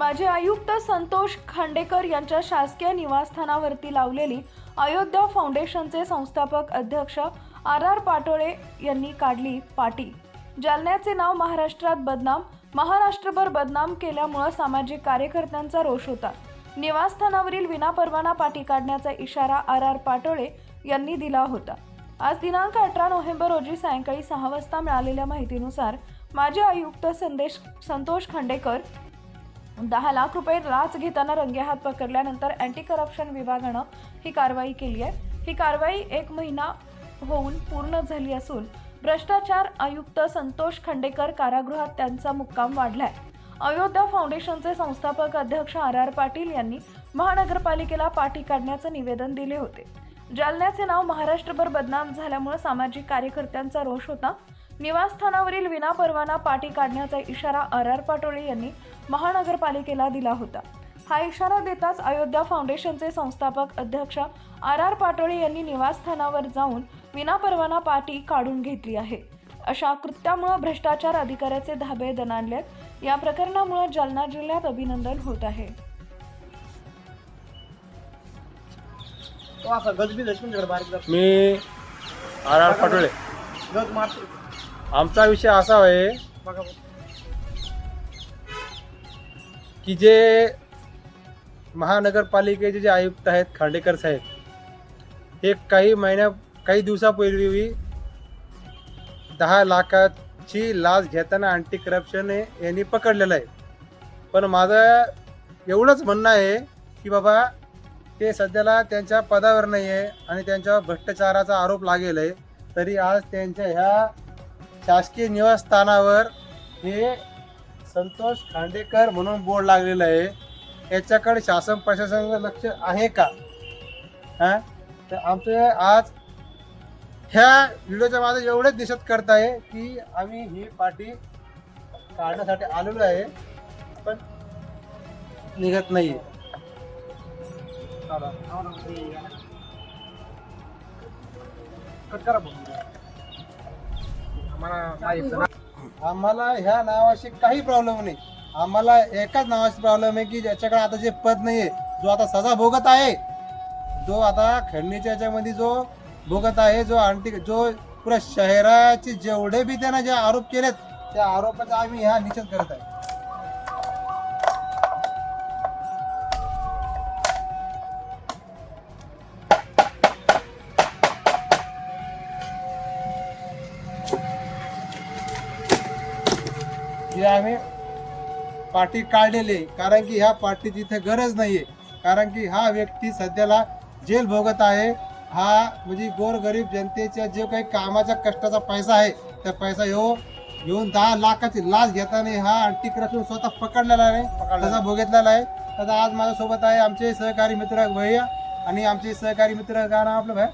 माजी आयुक्त संतोष खांडेकर यांच्या शासकीय निवासस्थानावरती लावलेली अयोध्या फाउंडेशनचे संस्थापक अध्यक्ष आर आर पाटोळे यांनी काढली पाटी. जालन्याचे नाव महाराष्ट्रात बदनाम महाराष्ट्रभर बदनाम केल्यामुळं सामाजिक कार्यकर्त्यांचा रोष होता. निवासस्थानावरील विनापरवाना पाटी काढण्याचा इशारा आर आर पाटोळे यांनी दिला होता. आज दिनांक अठरा नोव्हेंबर रोजी सायंकाळी सहा वाजता मिळालेल्या माहितीनुसार माजी आयुक्त संदेश संतोष खांडेकर दहा लाख रुपये लाच घेताना रंगेहात पकडल्यानंतर अँटी करप्शन विभागानं ही कारवाई केली आहे. ही कारवाई एक महिना होऊन पूर्ण झाली असून भ्रष्टाचार आयुक्त संतोष खंडेकर कारागृहात त्यांचा मुक्काम वाढलाय. अयोध्या फाउंडेशनचे संस्थापक अध्यक्ष आर आर पाटील यांनी महानगरपालिकेला पाठी काढण्याचं निवेदन दिले होते. जालन्याचे नाव महाराष्ट्रभर बदनाम झाल्यामुळे सामाजिक कार्यकर्त्यांचा रोष होता. निवासस्थानावरील विनापरवाना पाटी काढण्याचा इशारा आर आर पाटोळे यांनी महानगरपालिकेला दिला होता. हा इशारा देताच अयोध्या फाउंडेशनचे संस्थापक अध्यक्ष आर आर पाटोळे यांनी निवासस्थानावर जाऊन विनापरवाना पाटी काढून घेतली आहे. अशा कृत्यामुळे भ्रष्टाचार अधिकाऱ्याचे धाबे दणाणलेत. या प्रकरणामुळे जालना जिल्ह्यात अभिनंदन होत आहे. मी आर आर पाटोळे. आमचा विषय असा आहे. की जे महानगरपालिकेचे जे आयुक्त आहेत खांडेकर साहेब हे काही महिन्या काही दिवसापूर्वी दहा लाखाची लाच घेताना अँटी करप्शन यांनी पकडलेलं आहे पण माझं एवढंच म्हणणं आहे की बाबा ते सध्याला त्यांच्या पदावर नाही आहे आणि त्यांच्यावर भ्रष्टाचाराचा आरोप लागेल आहे तरी आज त्यांच्या ह्या शासकीय निवासस्थानावर हे संतोष खांडेकर म्हणून बोर्ड लागलेला आहे याच्याकडे शासन प्रशासनाचं लक्ष आहे का हा तर आमचं आज ह्या व्हिडिओच्या माझं एवढंच दिसत करत आहे की आम्ही ही पार्टी काढण्यासाठी आलेलो आहे पण निघत नाही चला. कट करा बघू. आम्हाला ह्या नावाशी काही प्रॉब्लेम नाही. आम्हाला एकाच नावाशी प्रॉब्लेम आहे की ज्याच्याकडे आता जे पद नाहीये जो आता सजा भोगत आहे जो आता खंडणीच्या याच्यामध्ये जो भोगत आहे जो आणखी जो पुरा शहराचे जेवढे बी त्यांना जे आरोप केलेत त्या आरोपाचा आम्ही ह्या निषेध करत आहे. हे आम्ही पार्टी काढलेली आहे. कारण की ह्या पार्टीची इथे गरज नाहीये. कारण की हा व्यक्ती सध्याला जेल भोगत आहे. हा म्हणजे गोरगरीब जनतेच्या जे काही कामाच्या कष्टाचा पैसा आहे त्या पैसा ह्यो घेऊन दहा लाखाची लाच घेताना हा अँटी करप्शन स्वतः पकडलेला आहे. त्याचा भोगितलेला आहे. त्याचा आज माझ्यासोबत आहे आमचे सहकारी मित्र भैया आणि आमचे सहकारी मित्र काय नाव आपलं भाई?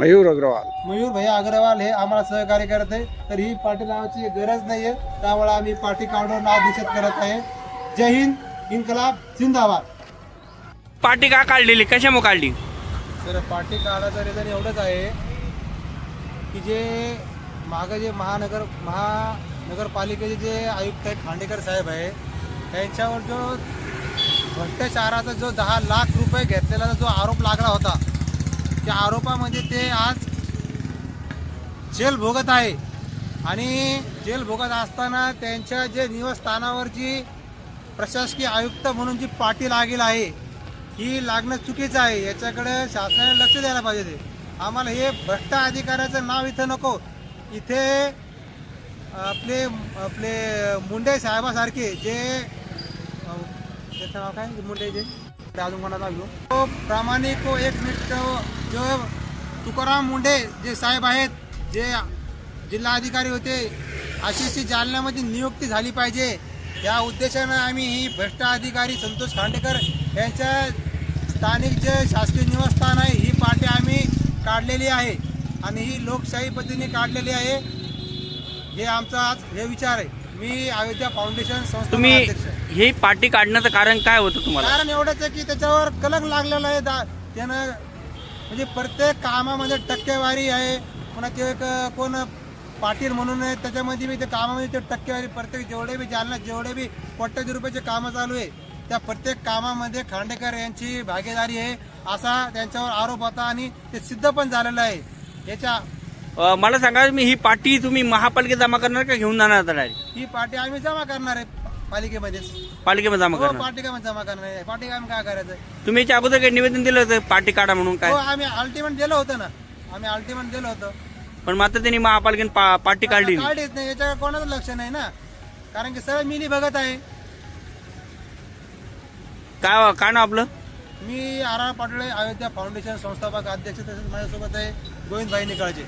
मयूर अग्रवाल. मयूर भैया अग्रवाल हे आम्हाला सहकार्य करत आहे. तर ही पार्टी लावायची गरज नाहीये. त्यामुळे आम्ही पार्टी काढून नाव निषेध करत आहे. जय हिंद इन्कलाब जिंदाबाद. पार्टी का काढलेली? कशामुळे काढली? तर पार्टी काढायचं रिझन एवढंच आहे की जे मागं जे महानगर महानगरपालिकेचे जे आयुक्त आहेत खांडेकर साहेब आहे त्यांच्यावर जो भ्रष्टाचाराचा जो दहा लाख रुपये घेतलेला जो आरोप लागला होता त्या आरोपामध्ये ते आज जेल भोगत आहे. आणि जेल भोगत असताना त्यांच्या जे निवासस्थानावरची प्रशासकीय आयुक्त म्हणून जी पाटी लागेल आहे ही लागणं चुकीचं आहे. याच्याकडे शासनाने लक्ष द्यायला पाहिजे ते आम्हाला हे भ्रष्ट अधिकाऱ्याचं नाव इथं नको. इथे आपले आपले मुंडे साहेबासारखे जे त्याचं नाव काय? मुंडे जे? अजून कोणाला घेऊ तो प्रामाणिक व एक मिनिट जो तुकाराम मुंडे जे साहेब आहेत जे जिल्हा अधिकारी होते अशी जालन्यामध्ये नियुक्ती झाली पाहिजे. या उद्देशानं आम्ही ही भ्रष्ट अधिकारी संतोष खांडेकर यांच्या स्थानिक जे शासकीय निवासस्थान आहे ही पार्टी आम्ही काढलेली आहे आणि ही लोकशाही पद्धतीने काढलेली आहे. हे आमचा आज हे विचार आहे. मी अयोध्या फाउंडेशन संस्था तुम्ही. ही पार्टी काढण्याचं कारण काय होतं तुम्हाला? कारण एवढंच आहे की त्याच्यावर कलंक लागलेला आहे दा त्यानं म्हणजे प्रत्येक कामामध्ये टक्केवारी आहे. पुन्हा ते एक कोण पाटील म्हणून आहे त्याच्यामध्ये बी ते कामामध्ये ते टक्केवारी प्रत्येक जेवढे बी जालना जेवढे बी कोट्याधी रुपयाचे कामं चालू आहे त्या प्रत्येक कामामध्ये खांडेकर यांची भागीदारी आहे. असा त्यांच्यावर आरोप होता आणि ते सिद्ध पण झालेलं आहे. याच्या अ, मला सांगा मी ही पाटी तुम्ही महापालिकेत जमा करणार का घेऊन जाणार आता ही पार्टी आम्ही जमा करणार आहे. पालिकेमध्येच. पालिकेमध्ये जमा हो करणार. पार्टी जमा करणार आहे. पार्टी आम्ही काय करायचं? तुम्ही याच्या अगोदर काही निवेदन दिलं होतं पाटी काढा म्हणून काय? हो आम्ही अल्टिमेट दिलं होतं ना. आम्ही अल्टिमेट दिलं होतं. पण मात्र त्यांनी महापालिकेने पा- पाटी काढली. नाही. काढलीच नाही याच्याकडे कोणाचं लक्ष नाही ना. कारण की सगळं मिली बघत आहे. काय काय नाव आपलं? मी R R Patole Ayodhya foundation संस्थापक अध्यक्ष तसेच माझ्यासोबत आहे गोविंद भाई निकाळजे.